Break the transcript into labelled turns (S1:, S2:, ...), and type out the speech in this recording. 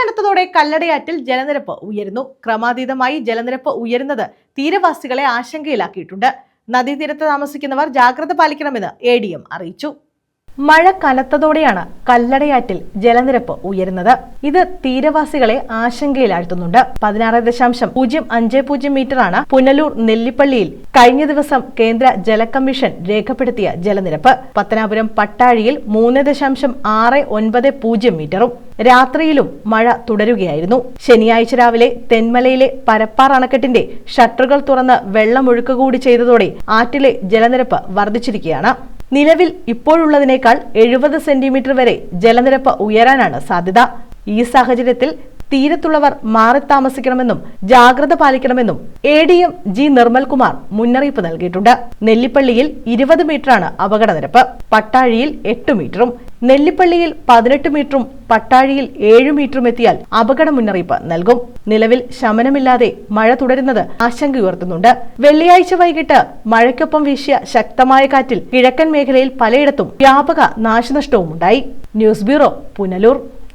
S1: കനത്തതോടെ കല്ലടയാറ്റിൽ ജലനിരപ്പ് ഉയരുന്നു. ക്രമാതീതമായി ജലനിരപ്പ് ഉയരുന്നത് തീരവാസികളെ ആശങ്കയിലാക്കിയിട്ടുണ്ട്. നദീതീരത്ത് താമസിക്കുന്നവർ ജാഗ്രത പാലിക്കണമെന്ന് എ അറിയിച്ചു. മഴ കനത്തതോടെയാണ് കല്ലടയാറ്റിൽ ജലനിരപ്പ് ഉയരുന്നത്. ഇത് തീരവാസികളെ ആശങ്കയിലാഴ്ത്തുന്നുണ്ട്. പതിനാറ് ദശാംശം പൂജ്യം അഞ്ച് പൂജ്യം മീറ്ററാണ് പുനലൂർ നെല്ലിപ്പള്ളിയിൽ കഴിഞ്ഞ ദിവസം കേന്ദ്ര ജലകമ്മീഷൻ രേഖപ്പെടുത്തിയ ജലനിരപ്പ്. പത്തനാപുരം പട്ടാഴിയിൽ മൂന്ന് ദശാംശം ആറ് ഒൻപത് പൂജ്യം മീറ്ററും രാത്രിയിലും മഴ തുടരുകയായിരുന്നു. ശനിയാഴ്ച രാവിലെ തെന്മലയിലെ പരപ്പാർ അണക്കെട്ടിന്റെ ഷട്ടറുകൾ തുറന്ന് വെള്ളമൊഴുക്കുകൂടി ചെയ്തതോടെ ആറ്റിലെ ജലനിരപ്പ് വർദ്ധിച്ചിരിക്കുകയാണ്. നിലവിൽ ഇപ്പോഴുള്ളതിനേക്കാൾ എഴുപത് സെന്റിമീറ്റർ വരെ ജലനിരപ്പ് ഉയരാനാണ് സാധ്യത. ഈ സാഹചര്യത്തിൽ തീരത്തുള്ളവർ മാറി താമസിക്കണമെന്നും ജാഗ്രത പാലിക്കണമെന്നും A D M G Nirmalkumar മുന്നറിയിപ്പ് നൽകിയിട്ടുണ്ട്. നെല്ലിപ്പള്ളിയിൽ ഇരുപത് മീറ്ററാണ് അപകട നിരപ്പ് പട്ടാഴിയിൽ എട്ട് മീറ്ററും നെല്ലിപ്പള്ളിയിൽ പതിനെട്ട് മീറ്ററും പട്ടാഴിയിൽ ഏഴ് മീറ്ററും എത്തിയാൽ അപകട മുന്നറിയിപ്പ് നൽകും. നിലവിൽ ശമനമില്ലാതെ മഴ തുടരുന്നത് ആശങ്ക ഉയർത്തുന്നുണ്ട്. വെള്ളിയാഴ്ച വൈകിട്ട് മഴയ്ക്കൊപ്പം വീശിയ ശക്തമായ കാറ്റിൽ കിഴക്കൻ മേഖലയിൽ പലയിടത്തും വ്യാപക നാശനഷ്ടവും ഉണ്ടായി ന്യൂസ് ബ്യൂറോ പുനലൂർ.